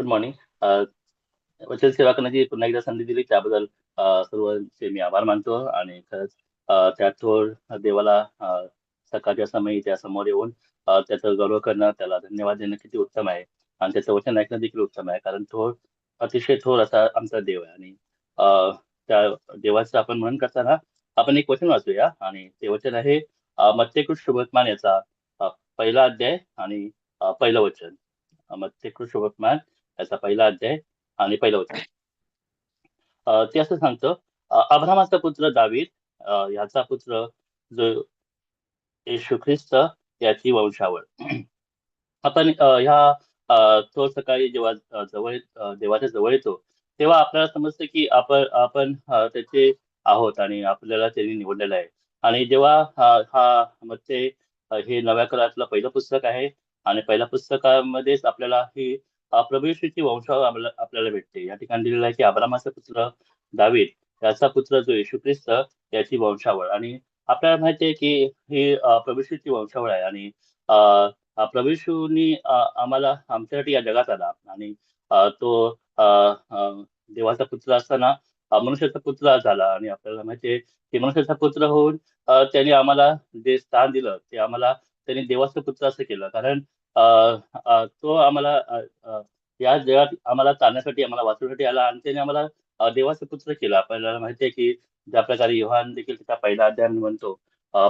Good morning वचन सेवा करण्याची पुन्हा एकदा संधी दिली. त्याबद्दल uh, सर्वांचे मी आभार मानतो. आणि खरंच uh, त्या थोर देवाला uh, सकाळच्या समयी त्या समोर येऊन त्याचा गौरव करणं त्याला धन्यवाद देणं किती उत्तम आहे. आणि त्याचं वचन ऐकणं देखील उत्तम आहे. कारण थोर अतिशय थोर असा आमचा देव आहे. आणि त्या देवाचं आपण म्हणून करताना आपण एक वचन वाचूया. आणि ते वचन आहे अ, शुभतमान याचा पहिला अध्याय आणि पहिलं वचन. अ, शुभतमान याचा पहिला अध्याय आणि पहिला होता ते असं सांगतं अब्रामाचा पुत्र दावीद याचा पुत्र जो येशू ख्रिस्त याची वंशावळ. आपण ह्या तो सकाळी जेव्हा जवळ देवाच्या जवळ येतो तेव्हा आपल्याला समजतं की आपण आपण त्याचे आहोत आणि आपल्याला त्यांनी निवडलेलं आहे. आणि जेव्हा हा मग ते हे नव्या करातलं पहिलं पुस्तक आहे आणि पहिल्या पुस्तकामध्येच आपल्याला ही अ, वंशावळ आपल्याला भेटते. या ठिकाणी दिलेलं आहे की अब्रामाचा पुत्र दावीद याचा पुत्र जो येशू ख्रिस्त याची वंशावळ. आणि आपल्याला माहिती आहे की ही अ, वंशावळ आहे. आणि प्रभूशूनी आम्हाला आमच्यासाठी या जगात आला. आणि तो देवाचा पुत्र असताना मनुष्याचा पुत्र झाला. आणि आपल्याला माहिती आहे की मनुष्याचा पुत्र होऊन त्यांनी आम्हाला जे स्थान दिलं ते आम्हाला त्यांनी देवाचं पुत्र असं केलं. कारण तो आम्हाला या जगात आम्हाला चालण्यासाठी आम्हाला वाचवण्यासाठी आला आणि त्याने आम्हाला देवाचे पुत्र केला. आपल्याला माहिती आहे की ज्या प्रकारे युहान देखील त्याचा पहिला अध्याय आम्ही म्हणतो.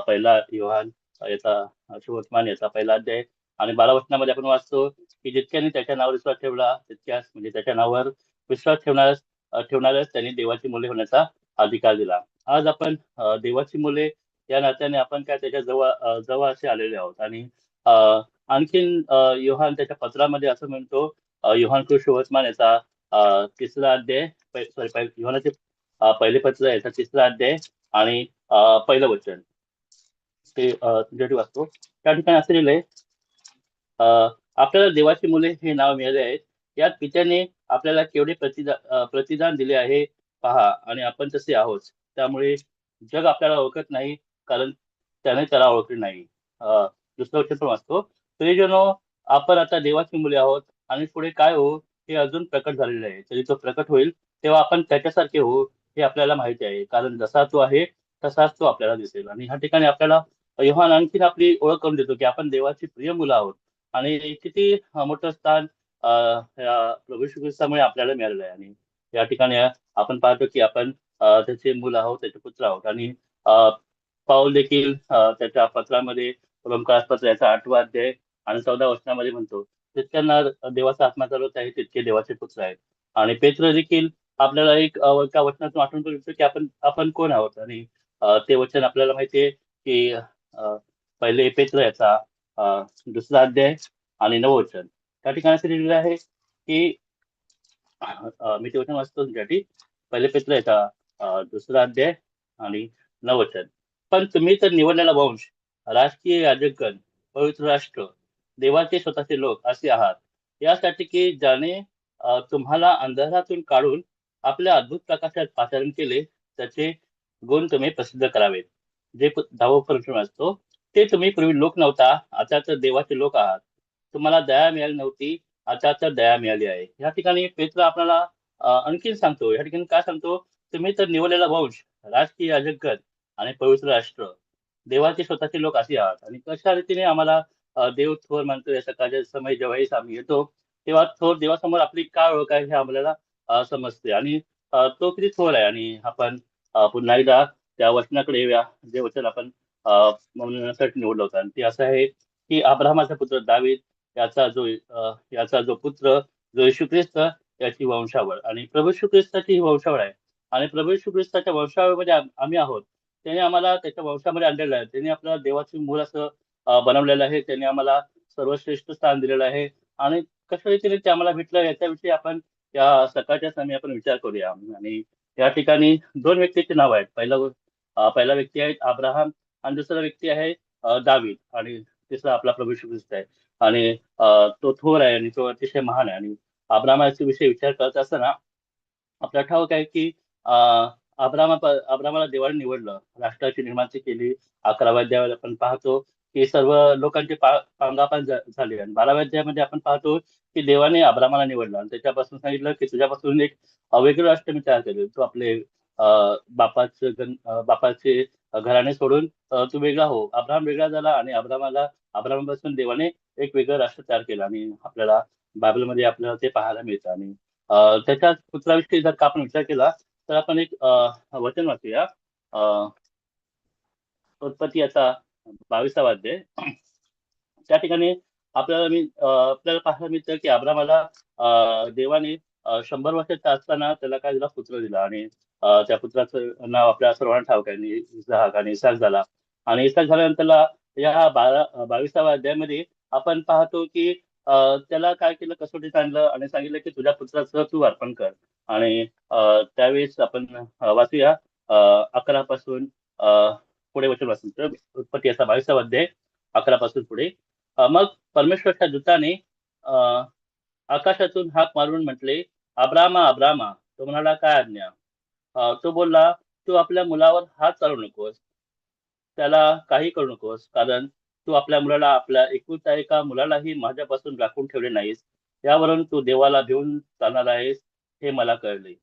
पहिला युहान याचा शिवोत्मान याचा पहिला अध्याय. आणि बारा वचनामध्ये आपण वाचतो की जितक्याने त्याच्या नावावर विश्वास ठेवला तितक्यास म्हणजे त्याच्या नावावर विश्वास ठेवणार ठेवणाऱ्याच त्यांनी देवाची मुले होण्याचा अधिकार दिला. आज आपण देवाची मुले या नात्याने आपण काय त्याच्याजवळ जवळ असे आलेले आहोत. आणि आणखीन युहान योहान त्याच्या पत्रामध्ये असं म्हणतो अ, योहान कृष्ण वर्तमान याचा तिसरा अध्याय सॉरी योहानाचे पहिले पत्र याचा तिसरा अध्याय आणि पहिलं वचन. ते तुमच्यासाठी वाचतो. त्या ठिकाणी असं लिहिलंय आपल्याला देवाची मुले हे नाव मिळाले आहेत. यात पित्याने आपल्याला केवढे प्रतिदा प्रतिदान दिले आहे पहा. आणि आपण तसे आहोत. त्यामुळे जग आपल्याला ओळखत नाही कारण त्याने त्याला ओळखले नाही. दुसरं वचन पण वाचतो. प्रियजनो आपण आता देवाची मुले आहोत आणि पुढे काय हो हे अजून प्रकट झालेले आहे. तरी तो प्रकट होईल तेव्हा आपण त्याच्यासारखे हो हे आपल्याला माहिती आहे. कारण जसा तो आहे तसाच तो आपल्याला दिसेल. आणि ह्या ठिकाणी आपल्याला योहान आणखीन आपली ओळख करून देतो की आपण देवाची प्रिय मुलं आहोत. आणि किती मोठं स्थान अ, या प्रभू येशू ख्रिस्तामुळे आपल्याला मिळालेलं आहे. आणि या ठिकाणी आपण पाहतो की आपण त्याचे मुलं आहोत त्याचे पुत्र आहोत. आणि अ, पाऊल देखील त्याच्या पत्रामध्ये पत्र याचा आठवा अध्याय आणि चौदा वचनामध्ये म्हणतो तितक्यांना देवाचा आत्मा चालवत आहे तितके देवाचे पुत्र आहेत. आणि पेत्र देखील आपल्याला एक एका वचनातून आठवण करू शकतो की आपण आपण कोण आहोत? आणि ते वचन आपल्याला माहितीये की पहिले पेत्र याचा दुसरा अध्याय आणि नववचन त्या ठिकाणी असं लिहिलेलं आहे की मी ते वचन वाचतो तुमच्यासाठी. पहिले पेत्र याचा दुसरा अध्याय आणि नववचन पण तुम्ही तर निवडलेला वंश राजकीय याजकगण पवित्र राष्ट्र देवाचे स्वतःचे लोक असे आहात. यासाठी की ज्याने तुम्हाला अंधारातून काढून आपल्या अद्भुत प्रकाशात पाचारण केले त्याचे गुण तुम्ही प्रसिद्ध करावेत. जे प- असतो ते तुम्ही पूर्वी लोक नव्हता आता तर देवाचे लोक आहात. तुम्हाला दया मिळाली नव्हती आता तर दया मिळाली आहे. या ठिकाणी पेत्र आपल्याला आणखीन सांगतो. या ठिकाणी काय सांगतो? तुम्ही तर निवडलेला वंश राजकीय अजगत आणि पवित्र राष्ट्र. देवाचे स्वतःचे लोक असे आहात. आणि कशा रीतीने आम्हाला देव थोर मानतो या सकाळच्या समय जेव्हाही आम्ही येतो तेव्हा थोर देवासमोर आपली काय ओळख आहे हे आपल्याला समजते आणि तो किती थोर आहे आणि आपण पुन्हा एकदा त्या वचनाकडे येऊया. जे वचन आपण म्हणण्यासाठी निवडलं होतं. आणि ते असं आहे की अब्राहमाचा पुत्र दावीद याचा जो याचा जो पुत्र जो येशू ख्रिस्त याची वंशावळ. आणि प्रभू ख्रिस्ताची ही वंशावळ आहे. आणि प्रभू येशू ख्रिस्ताच्या वंशावळीमध्ये आम्ही आहोत. त्याने आम्हाला त्याच्या वंशामध्ये आणलेलं आहे. त्याने आपल्याला देवाची मूळ असं बनवलेलं आहे. त्यांनी आम्हाला सर्वश्रेष्ठ स्थान दिलेलं आहे. आणि कशा रीतीने ते आम्हाला भेटलं याच्याविषयी आपण या सकाळच्या समय आपण विचार करूया. आणि या ठिकाणी दोन व्यक्तीचे नाव आहेत. पहिला पहिला व्यक्ती आहे अब्राहम आणि दुसरा व्यक्ती आहे दावीद. आणि तिसरा आपला प्रभू ख्रिस्त आहे. आणि तो थोर आहे आणि तो अतिशय महान आहे. आणि अब्रामाच्या विषयी विचार करत असताना आपला ठाऊक आहे की अब्रामा अब्रामाला देवाने निवडलं. राष्ट्राची निर्माती केली. अकराव्या अध्यायात आपण पाहतो की सर्व लोकांचे पांगापान झाले. आणि बाराव्या अध्यायामध्ये आपण पाहतो की देवाने अब्रामाला निवडला. आणि त्याच्यापासून सांगितलं की तुझ्यापासून एक वेगळं राष्ट्र मी तयार केलं तू आपले बापाचं बापाचे घराणे सोडून तू वेगळा हो. अब्राम वेगळा झाला आणि अब्रामाला अब्रामापासून देवाने एक वेगळं राष्ट्र तयार केलं. आणि आपल्याला बायबलमध्ये आपल्याला ते पाहायला मिळतं. आणि त्याच्या पुत्राविषयी जर का आपण विचार केला तर आपण एक वचन वाचूया. अं, उत्पत्ती याचा बावीसावा अध्याय त्या ठिकाणी आपल्याला मी आपल्याला पाहायला मिळतं की अब्रामाला देवाने शंभर वर्षाचा असताना त्याला काय दिला? पुत्र दिला. आणि त्या पुत्राचं नाव आपल्या सर्वांना ठाऊक आहे. इसाक आणि इसाक झाला. आणि इसाक झाल्यानंतर या बारा बावीसाव्या अध्यायामध्ये आपण पाहतो की त्याला काय केलं? कसोटीत आणलं. आणि सांगितलं की तुझ्या पुत्राचं तू अर्पण कर. आणि त्यावेळेस आपण वाचूया अकरा पासून अं, पुढे वचन वाचन उत्पत्ती असा बावीसावा अध्याय अकरा पासून पुढे. मग परमेश्वरच्या दूताने अं, आकाशातून हाक मारून म्हटले अब्रामा अब्रामा तो म्हणाला काय आज्ञा? तो बोलला तू आपल्या मुलावर हात चालू नकोस. त्याला काही करू नकोस कारण तू आपल्या मुलाला आपल्या एकुलत्या एका मुलालाही माझ्यापासून राखून ठेवले नाहीस. यावरून तू देवाला भिवून चालणार आहेस हे मला कळले.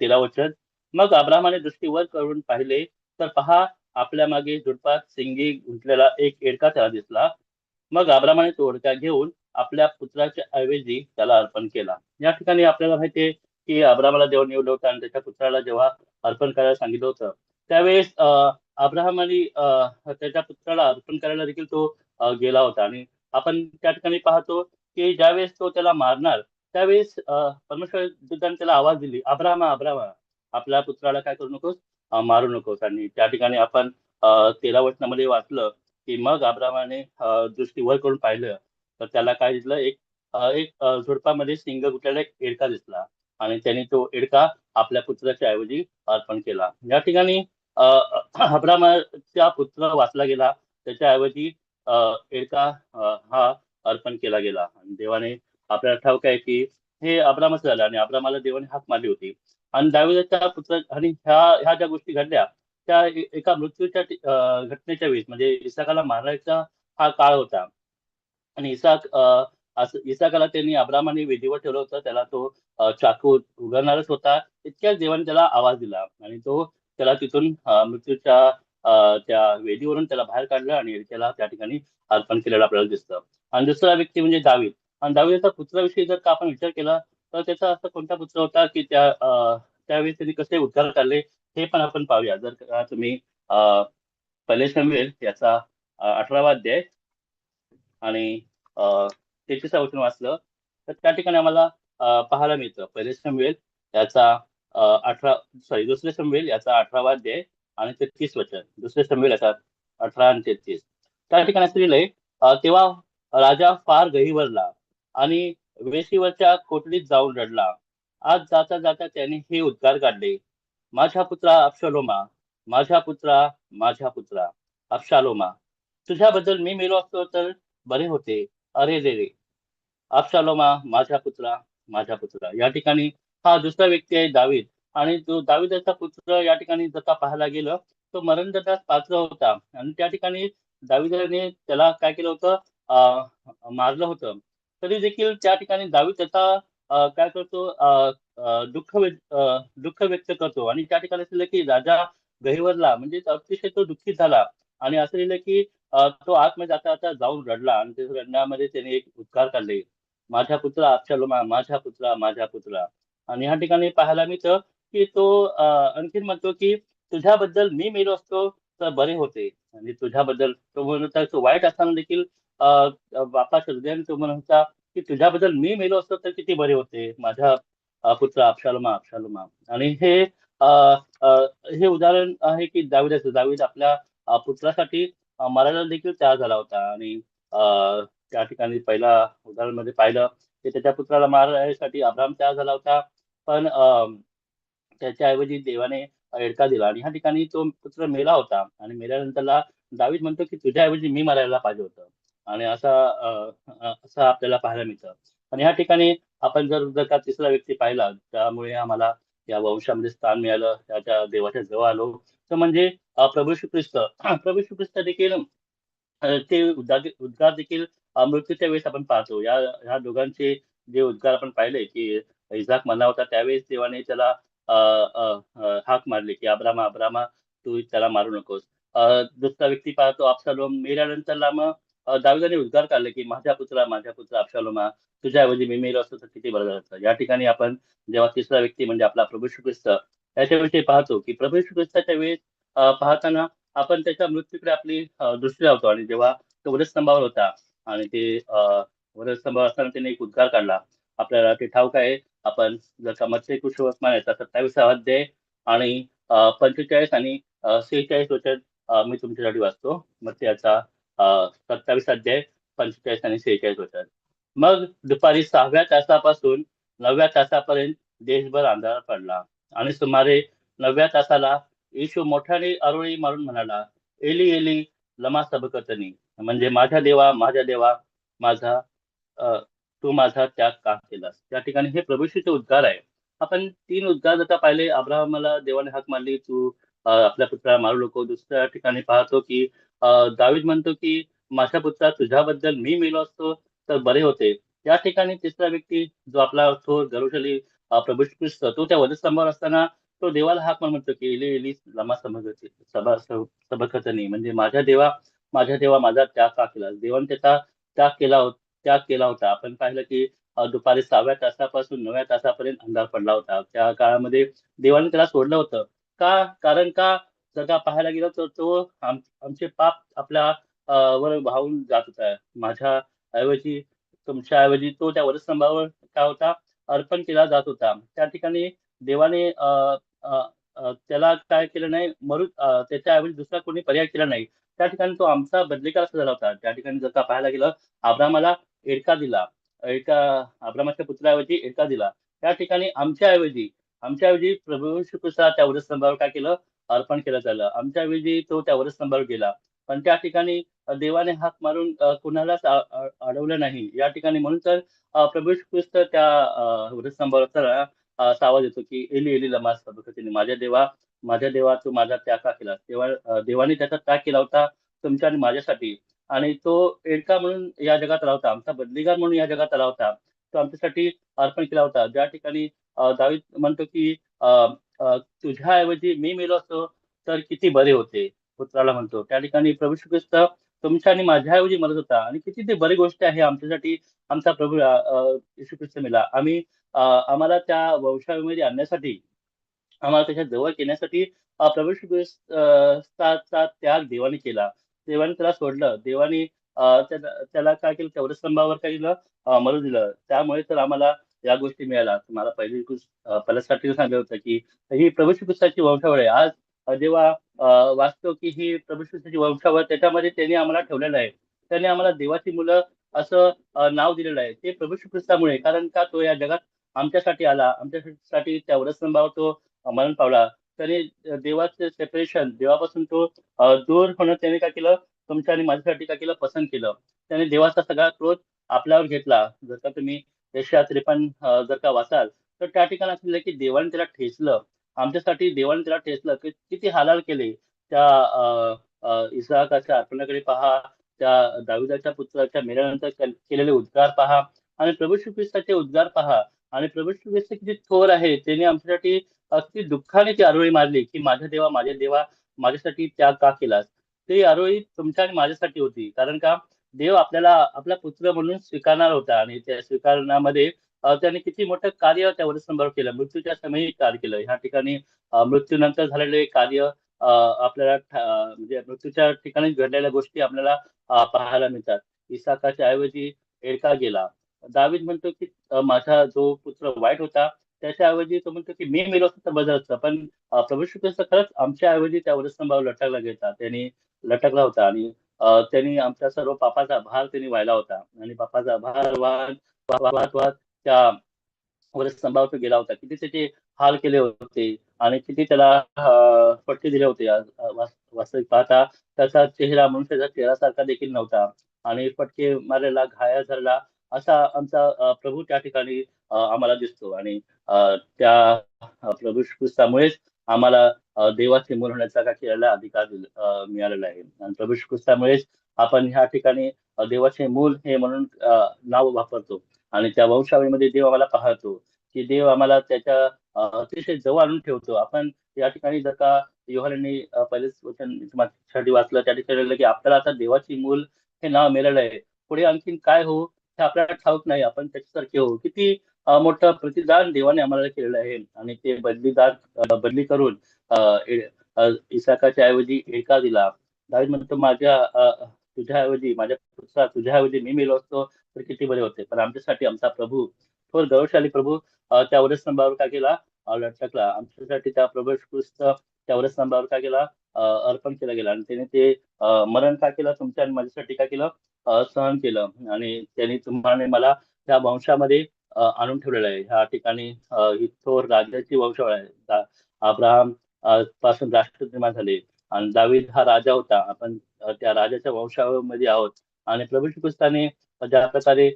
तिला वचन. मग अब्रामाने दृष्टीवर करून पाहिले तर पहा आपल्या मागे झुडपात सिंगी गुंतलेला एक एडका त्याला दिसला. मग अब्रामाने तो ओडका घेऊन आपल्या पुत्राच्या ऐवजी त्याला अर्पण केला. या ठिकाणी आपल्याला माहितीये की अब्रामाला देव निवडलं होतं आणि त्याच्या पुत्राला जेव्हा अर्पण करायला सांगितलं होतं त्यावेळेस अं, अब्राहमाने अं, त्याच्या पुत्राला अर्पण करायला देखील तो गेला होता. आणि आपण त्या ठिकाणी पाहतो की ज्यावेळेस तो त्याला मारणार त्यावेळेस परमेश्वर दूताने त्याला आवाज दिली अब्रामा अब्रामा आपल्या पुत्राला काय करू नकोस? मारू नकोस. आणि त्या ठिकाणी आपण अं, तेरा वचनामध्ये वाचलं की मग अब्रामाने दृष्टीवर करून पाहिलं तर त्याला काय दिसलं? एक एक झुडपामध्ये सिंग गुटलेला एक एडका दिसला. आणि त्याने तो एडका आपल्या पुत्राच्या ऐवजी अर्पण केला. या ठिकाणी अं, अब्रामाचा पुत्र वाचला गेला. त्याच्याऐवजी अं, एडका हा अर्पण केला गेला. आणि देवाने आपल्याला ठाऊक आहे की हे अब्रामच झालं. आणि अब्रामाला देवाने हाक मारली होती. आणि दाविदाच्या पुत्र आणि ह्या ह्या ज्या गोष्टी घडल्या त्या एका मृत्यूच्या घटनेच्या वेळेस म्हणजे इसाकाला मारण्याचा हा काळ होता. आणि इसाक असं इसाकाला त्यांनी अब्रामाने वेदीवर ठेवलं होतं. त्याला तो चाकू उघडणारच होता. इतक्याच देवाने त्याला आवाज दिला. आणि तो त्याला तिथून मृत्यूच्या अं, त्या वेदीवरून त्याला बाहेर काढलं आणि त्याला त्या ठिकाणी अर्पण केलेलं आपल्याला दिसतं. आणि दुसरा व्यक्ती म्हणजे दावीद. आणि दावीदाचा पुत्राविषयी जर का आपण विचार केला तर त्याचा असा कोणता पुत्र होता की त्या त्यावेळी त्यांनी कसे उद्धार काढले हे पण आपण पाहूया. जर का तुम्ही अं, पहिले शमवेल याचा अठरावा अध्याय आणि तेहतीस वचन वाचलं तर त्या ठिकाणी आम्हाला पाहायला मिळतं. पहिले समवेल याचा अठरा सॉरी दुसरे समवेल याचा अठरावा अध्याय आणि तेहतीस वचन. दुसरे समवेल याचा अठरा आणि तेहतीस. त्या ठिकाणी असं लिहिलंय तेव्हा राजा फार गहिवरला आणि वेशीवरच्या कोठडीत जाऊन रडला. आज जाता जाता त्याने हे उद्गार काढले. माझ्या पुत्रा अफशालोमा माझ्या पुत्रा माझ्या पुत्रा अफशालोमा तुझ्याबद्दल मी मेलो असतो तर बरे होते. अरे रे रे. अप्शालोमा माझ्या पुत्रा माझ्या पुत्रा. या ठिकाणी हा दुसरा व्यक्ती आहे दावीद. आणि तो दाविदाचा पुत्र या ठिकाणी जसा पाहायला गेलं तो मरणदंडास पात्र होता. आणि त्या ठिकाणी दाविदाने त्याला काय केलं होतं? अं, मारलं होतं. तरी देखील त्या ठिकाणी दावी त्याचा काय करतो दुःख दुःख व्यक्त करतो. आणि त्या ठिकाणी असं की राजा गहिवरला म्हणजे अतिशय तो दुःखी झाला. आणि असं लिहिलं की तो आतमध्ये जाता आता जाऊन रडला. आणि त्या रडण्यामध्ये त्याने एक उद्गार काढले. माझ्या पुत्रा अक्षलोमा माझ्या पुत्रा माझ्या पुत्रा आणि ह्या ठिकाणी पाहायला मिळतं की तो आणखीन म्हणतो की तुझ्याबद्दल मी मेलो असतो तर बरे होते. आणि तुझ्याबद्दल तो म्हणतो तो वाईट असताना देखील अं, बापाच्या हृदयाने तो म्हणता होता की तुझ्याबद्दल मी मेलो असतो तर किती बरे होते. माझ्या पुत्र अक्षालोमा अक्षालोमा आणि हे हे उदाहरण आहे की दाविदाचं. दावीद आपल्या पुत्रासाठी मरायला देखील तयार झाला होता. आणि अं, त्या ठिकाणी पहिला उदाहरणमध्ये पाहिलं की त्याच्या पुत्राला मारण्यासाठी अब्राम तयार झाला होता. पण अं, त्याच्याऐवजी देवाने एडका दिला. आणि ह्या ठिकाणी तो पुत्र मेला होता. आणि मेल्यानंतरला दावीद म्हणतो की तुझ्याऐवजी मी मरायला पाहिजे होतं. आणि असा असं आपल्याला पाहायला मिळतं. आणि ह्या ठिकाणी आपण जर जर का तिसरा व्यक्ती पाहिला त्यामुळे आम्हाला या वंशामध्ये स्थान मिळालं त्याच्या देवाच्या जवळ आलो. तर म्हणजे प्रभू श्री ख्रिस्त प्रभू श्री ख्रिस्त देखील ते उद्गार उद्गार देखील मृत्यूच्या वेळेस आपण पाहतो. या ह्या दोघांचे जे उद्गार आपण पाहिले की इजाक म्हणला होता त्यावेळेस देवाने त्याला हाक मारली की अब्रामा अब्रामा तू त्याला मारू नकोस. दुसरा व्यक्ती पाहतो अब्शालोम मेल्यानंतरला मग दाविदाने उद्गार काढले की माझ्या पुत्रा माझ्या पुत्रा अब्शालोमा तुझ्याऐवजी मी मेलो असतो तर किती बरं झालं या ठिकाणी आपण जेव्हा तिसरा व्यक्ती म्हणजे आपला प्रभू येशू ख्रिस्त याच्याविषयी पाहतो की प्रभू श्री ख्रिस्ताच्या वेळेस पाहताना आपण त्याच्या मृत्यूकडे आपली दृष्टी लावतो आणि जेव्हा तो वरस्तंभावर होता आणि ते वरस्तंभावर असताना त्याने एक उद्गार काढला. आपल्याला ते ठाऊक आहे आपण जर का मत्स्य कुशवर्तमान याचा सत्तावीसा अध्याय आणि पंचेचाळीस आणि सेहेचाळीस वचन मी तुमच्यासाठी वाचतो. मग याचा सत्तावीस अध्याय पंचेचाळीस आणि सेहेचाळीस वचन. मग दुपारी सहाव्या तासापासून नवव्या तासापर्यंत देशभर अंधार पडला आणि सुमारे नवव्या तासाला येशू मोठ्याने आरोळी मारून म्हणाला एली एली लमा सबकतनी म्हणजे माझ्या देवा माझ्या देवा माझा तू माझा त्याग का केलास? त्या ठिकाणी हे प्रभूशीचे उद्गार आहे. आपण तीन उद्गार जर पाहिले अब्राहमाला देवाने हाक मारली तू आपल्या पुत्राला मारू नको. दुसऱ्या ठिकाणी पाहतो की दावीद म्हणतो की माझ्या पुत्रा तुझ्याबद्दल मी मेलो असतो तर बरे होते. त्या ठिकाणी तिसरा व्यक्ती जो आपला थोर गरुशली प्रभू श्री तो त्या वधस्तंभावर असताना तो देवाला हाक पण म्हणतो की इली इली लमा समजते सभा नाही म्हणजे माझ्या देवा माझ्या देवा माझा त्याग का केला? देवाने त्याचा त्याग केला होता त्याग केला होता. आपण पाहिलं की दुपारी सहाव्या तासापासून नवव्या तासापर्यंत अंधार पडला होता. त्या काळामध्ये देवाने त्याला सोडलं होतं. का? कारण का? जर का पाहायला गेलं तर तो आम, आमचे पाप आपल्या अ, वर वाहून जात होता. माझ्या ऐवजी तुमच्या ऐवजी तो त्या वधस्तंभावर काय होता? अर्पण केला जात होता. त्या ठिकाणी देवाने अ, अ, अ, त्याला काय केलं नाही? मरू अ, त्याच्याऐवजी दुसरा कोणी पर्याय केला नाही. त्या ठिकाणी तो आमचा बदलिकार असा झाला होता. त्या ठिकाणी जर का पाहायला गेलं आब्रामाला एडका दिला. एडका आब्रामाच्या पुत्राऐवजी एडका दिला. त्या ठिकाणी आमच्या ऐवजी आमच्या ऐवजी प्रभू येशू कृष्णा त्या वरस्तंभावर काय केलं? अर्पण केलं झालं. आमच्या वेळी तो त्या स्तंभावर गेला. पण त्या ठिकाणी देवाने हाक मारून कुणालाच अडवलं नाही. या ठिकाणी म्हणून तर प्रभू ख्रिस्त त्या वृत्तस्तंभावर वरस्तंभावर असताना अ, आवाज येतो की एली एली लमास माझ्या देवा माझ्या देवा तू माझा त्याग का केला तेव्हा देवाने त्याचा त्याग केला होता तुमच्या आणि माझ्यासाठी. आणि तो एडका म्हणून या जगात आला होता. आमचा बदलीगार म्हणून या जगात आला होता. तो आमच्यासाठी अर्पण केला होता. ज्या ठिकाणी अ, दावीद म्हणतो की तुझ्याऐवजी मी मेलो असतो तर किती बरे होते पुत्राला म्हणतो. त्या ठिकाणी प्रभू श्री ख्रिस्त तुमच्या आणि माझ्याऐवजी मरत होता. आणि किती ते बरी गोष्ट आहे आमच्यासाठी आमचा प्रभू येशू ख्रिस्त मेला. आम्ही आम्हाला त्या वंशामध्ये आणण्यासाठी आम्हाला त्याच्याजवळ येण्यासाठी प्रभू श्री ख्रिस्ताचा त्याग देवाने केला. देवाने त्याला सोडलं. देवाने त्याला काय केलं? तेवढं स्तंभावर काय केलं? मदत मरू दिलं. त्यामुळे तर आम्हाला या गोष्टी मिळाल्या. तुम्हाला पहिली पलसाठी सांगितलं होतं की ही प्रभू श्री वंशावळ आहे. आज जेव्हा वाचतो की ही प्रभू श्री वंशावळ त्याच्यामध्ये त्यांनी आम्हाला ठेवलेलं आहे. त्याने आम्हाला देवाची मुलं असं नाव दिलेलं आहे. ते प्रभू श्री कारण का तो या जगात आमच्यासाठी आला? आमच्यासाठी त्या व्रतस्तंभावर तो मरण पावला. त्याने देवाचे सेपरेशन देवापासून तो दूर होणं त्याने काय केलं? तुमच्या आणि माझ्यासाठी काय केलं? पसंत केलं. त्याने देवाचा सगळा क्रोध आपल्यावर घेतला. जर का तुम्ही यशया त्रेपन्न जर का वाचाल तर त्या ठिकाणी असं म्हणजे की देवाने त्याला ठेचलं आमच्यासाठी देवाने त्याला ठेचलं की किती हालाल केले. त्या इसहाकाच्या अर्पणाकडे पहा त्या दाविदाच्या पुत्राच्या मेल्यानंतर केलेले उद्गार पहा आणि प्रभू श्री ख्रिस्ताचे उद्गार पहा. आणि प्रभू श्री ख्रिस्त किती थोर आहे त्याने आमच्यासाठी अगदी दुःखाने ती आरोळी मारली की माझ्या देवा माझ्या देवा माझ्यासाठी त्याग का केलास? ती आरोळी तुमच्या आणि माझ्यासाठी होती. कारण का? देव आपल्याला आपला पुत्र म्हणून स्वीकारणार होता आणि त्या स्वीकारण्यामध्ये त्याने किती मोठं कार्य त्या वरस्तंभावर केलं. मृत्यूच्या समयी कार्य केलं. ह्या ठिकाणी मृत्यूनंतर झालेले कार्य आपल्याला म्हणजे मृत्यूच्या ठिकाणी घडलेल्या गोष्टी आपल्याला पाहायला मिळतात. इसाकाच्या ऐवजी एडका गेला. दावीद म्हणतो की माझा जो पुत्र वाईट होता त्याच्या ऐवजी तो म्हणतो की मी मेलो तर बरं असतं. पण प्रभू श्री खरंच आमच्या ऐवजी त्या वरस्तंभावर लटकला गेला. त्यांनी लटकला होता आणि त्यांनी आमच्या सर्व पापाचा भार त्यांनी व्हायला होता. आणि पापाचा भार वाहत वाहत त्या वरस्तंभावर गेला होता. किती त्याचे हाल केले होते आणि किती त्याला फटके दिले होते. वास्तविक पाहता त्याचा चेहरा मनुष्याचा चेहरासारखा देखील नव्हता. आणि फटके मारलेला घायल झाला असा आमचा प्रभू त्या ठिकाणी आम्हाला दिसतो. आणि त्या प्रभू ख्रिस्तामुळेच आम्हाला देवाचे मूल होण्याचा का केलेला अधिकार मिळालेला आहे. आणि प्रभू ख्रिस्तामुळेच आपण ह्या ठिकाणी देवाचे मूल हे म्हणून नाव वापरतो. आणि त्या वंशावळीमध्ये देव आम्हाला पाहतो. की देव आम्हाला त्याच्या अतिशय जवळ आणून ठेवतो. आपण या ठिकाणी जर का योहानांनी पहिलेच वचन वाचलं त्या ठिकाणी की आपल्याला आता देवाची मूल हे नाव मिळालं आहे पुढे आणखीन काय हो हे आपल्याला ठाऊक नाही. आपण त्याच्यासारखे हो किती मोठं प्रतिदान देवाने आम्हाला केलेलं आहे. आणि ते बदलीदार बदली करून इसाकाच्या ऐवजी एका दिला. दावीद म्हणतो माझ्या तुझ्या तुझ्याऐवजी माझ्या तुझ्या तुझ्याऐवजी मी मेलो असतो तर किती बरे होते. पण आमच्यासाठी आमचा प्रभू थोर गौरवशाली प्रभू त्या वरस्तंभावर का केला? लटकला आमच्यासाठी त्या प्रभू ख्रिस्त त्या वरस्तंभावर का केला? अर्पण केला गेला. आणि त्याने ते मरण का केलं? तुमच्या आणि माझ्यासाठी का केलं? सहन केलं. आणि त्यांनी तुम्हाला मला त्या वंशामध्ये आणून ठेवलेलं आहे. ह्या ठिकाणी अ, ही थोर राजाची वंशावळ आहे. अब्राहमपासून राष्ट्र निर्माण झाले. आणि दावीद हा राजा होता. आपण त्या राजाच्या वंशावळीमध्ये आहोत. आणि प्रभू श्री ज्या प्रकारे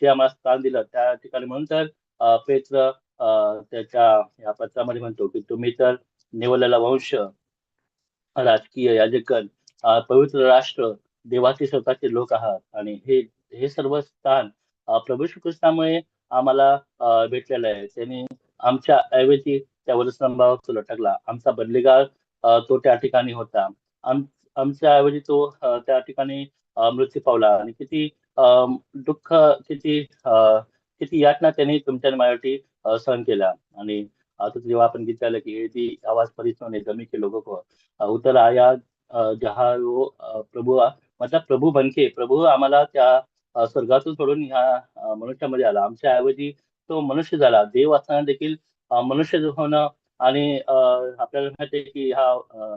जे आम्हाला स्थान दिलं त्या ठिकाणी म्हणून तर पेत्र त्याच्या या पत्रामध्ये म्हणतो की तुम्ही तर निवडलेला वंश राजकीय याजकन पवित्र राष्ट्र देवाचे स्वतःचे लोक आहात. आणि हे हे सर्व स्थान प्रभू श्रीकृष्णामुळे आम्हाला भेटलेला भेटलेलं आहे. त्यांनी आमच्या ऐवजी त्या वधस्तंभावर लटकला आमचा बदलीगार तो त्या ठिकाणी होता. आम आमच्या ऐवजी तो त्या ठिकाणी मृत्यू पावला. आणि किती दुःख किती किती यातना त्यांनी तुमच्या माझ्यासाठी सहन केला. आणि आता जेव्हा आपण विचारलं की ती आवाज परिसर जमी के लोगों को उतर आया जहा वो प्रभू मतलब प्रभू बनके प्रभू आम्हाला त्या स्वर्गातून सोडून ह्या मनुष्यामध्ये आला. आमच्या ऐवजी तो मनुष्य झाला. देव असताना देखील मनुष्य होणं आणि आपल्याला माहिती आहे की ह्या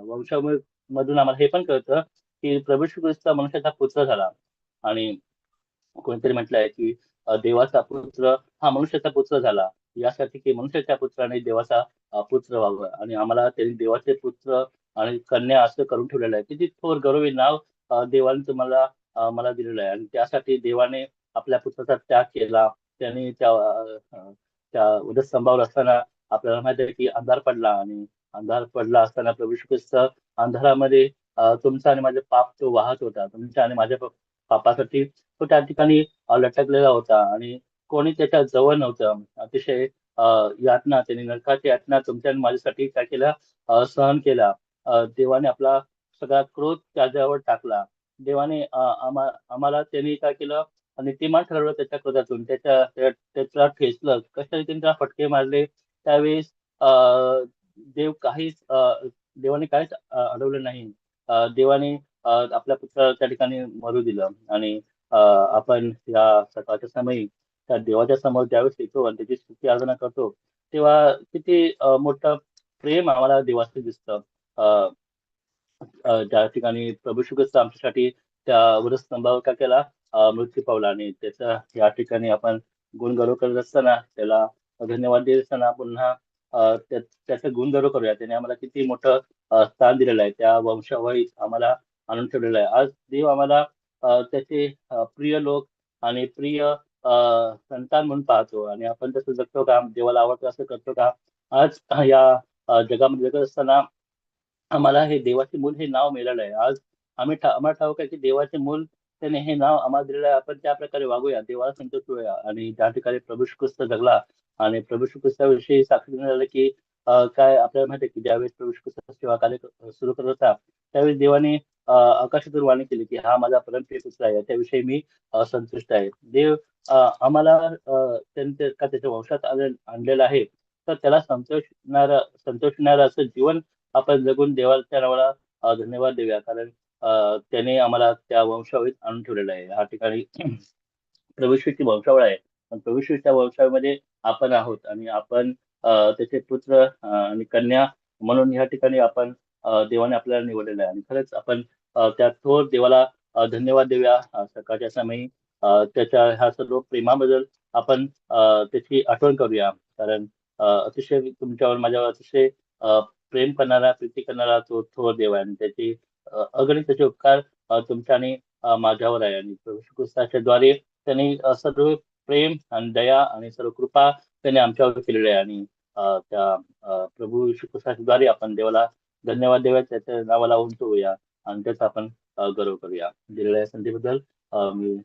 वंशामधून आम्हाला हे पण कळतं की प्रभू ख्रिस्त मनुष्याचा पुत्र झाला. आणि कोणीतरी म्हटलंय की देवाचा पुत्र हा मनुष्याचा पुत्र झाला. यासाठी की मनुष्याच्या पुत्राने देवाचा पुत्र व्हावं. आणि आम्हाला त्यांनी देवाचे पुत्र आणि कन्या असं करून ठेवलेलं आहे. किती थोर गौरवी नाव देवाने तुम्हाला मला दिलेलं आहे. आणि त्यासाठी देवाने आपल्या पुत्राचा त्याग केला. त्यांनी त्या अ, अ, असताना आपल्याला माहिती आहे की अंधार पडला आणि अंधार पडला असताना प्रभू ख्रिस्त अंधारामध्ये तुमचा आणि माझे पाप तो वाहत होता. तुमच्या आणि माझ्या पापासाठी तो त्या ठिकाणी लटकलेला होता आणि कोणी त्याच्याजवळ नव्हतं. अतिशय यातना त्यांनी नरकाची यातना तुमच्या आणि माझ्यासाठी काय केला सहन केला देवाने आपला सगळा क्रोध त्याच्यावर टाकला. देवाने आम्हा आम्हाला त्यांनी काय केलं? नीतिमान ठरवलं त्याच्या क्रोधातून. त्याच्या त्याला ठेचलं. कशा रीतीने त्याला फटके मारले? त्यावेळेस अ, देव काहीच देवाने काहीच अडवलं नाही. देवाने आपल्या पुत्र त्या ठिकाणी मरू दिलं. आणि अ, आपण या सकाळच्या समयी त्या देवाच्या समोर ज्यावेळेस येतो आणि त्याची स्तुती आराधना करतो तेव्हा किती मोठं प्रेम आम्हाला देवाचं दिसतं. ज्या ठिकाणी प्रभू आमच्यासाठी त्या वधस्तंभावर का केला मृत्यू पावला आणि त्याचा या ठिकाणी आपण गुणगौरव करत असताना त्याला धन्यवाद देत असताना पुन्हा त्याचा गुणगौरव करूया. त्याने आम्हाला किती मोठं स्थान दिलेलं आहे. त्या वंशावळीत आम्हाला आणून ठेवलेलं आहे. आज देव आम्हाला त्याचे प्रिय लोक आणि प्रिय संतान म्हणून पाहतो आणि आपण तसं जगतो का? देवाला आवडतो असं करतो का? आज या जगामध्ये जगत असताना आम्हाला हे देवाचे मूल हे नाव मिळालं आहे. आज आम्ही ठा- आम्हाला ठाऊक आहे की देवाचे मूल त्याने हे नाव आम्हाला दिलेलं आहे आपण त्या प्रकारे वागूया. देवाला संतोष करूया आणि ज्या ठिकाणी प्रभू श्री ख्रिस्त जगला. आणि प्रभू श्री ख्रिस्ताविषयी साक्षी झालं की काय आपल्याला माहिती की ज्यावेळेस प्रभू ख्रिस्त सेवा कार्य सुरू करत होता त्यावेळेस देवाने आकाशातून वाणी केली की हा माझा परमप्रिय पुत्र आहे. त्याविषयी मी संतुष्ट आहे. देव आम्हाला अं, त्यांच्या का त्याच्या वंशात आणलेला आणलेलं आहे. तर त्याला संतोषणारं संतोषणारं असं जीवन आपण जगून देवाच्या नावाला धन्यवाद देऊया. कारण त्याने आम्हाला त्या वंशावळीत आणून ठेवलेलं आहे. ह्या ठिकाणी प्रभूश्रीची वंशावळ आहे. पण प्रभूश्रीच्या वंशावळीमध्ये आपण आहोत आणि आपण त्याचे पुत्र आणि कन्या म्हणून ह्या ठिकाणी आपण देवाने आपल्याला निवडलेलं आहे. आणि खरंच आपण त्या थोर देवाला धन्यवाद देऊया. सकाळच्या समयी त्याच्या ह्या सर्व प्रेमाबद्दल आपण त्याची आठवण करूया. कारण अतिशय तुमच्यावर माझ्यावर अतिशय प्रेम करणारा प्रीती करणारा तो थोर देव आहे. आणि त्याची अगणित त्याचे उपकार तुमच्या आणि माझ्यावर आहे. आणि ख्रिस्ताच्या द्वारे त्यांनी सर्व प्रेम आणि दया आणि सर्व कृपा त्यांनी आमच्यावर केलेली आहे. आणि त्या प्रभू श्री ख्रिस्ताच्या द्वारे आपण देवाला धन्यवाद देऊया. त्याच्या नावाला उंचवूया आणि त्याचा आपण गौरव करूया. दिलेल्या संधीबद्दल मी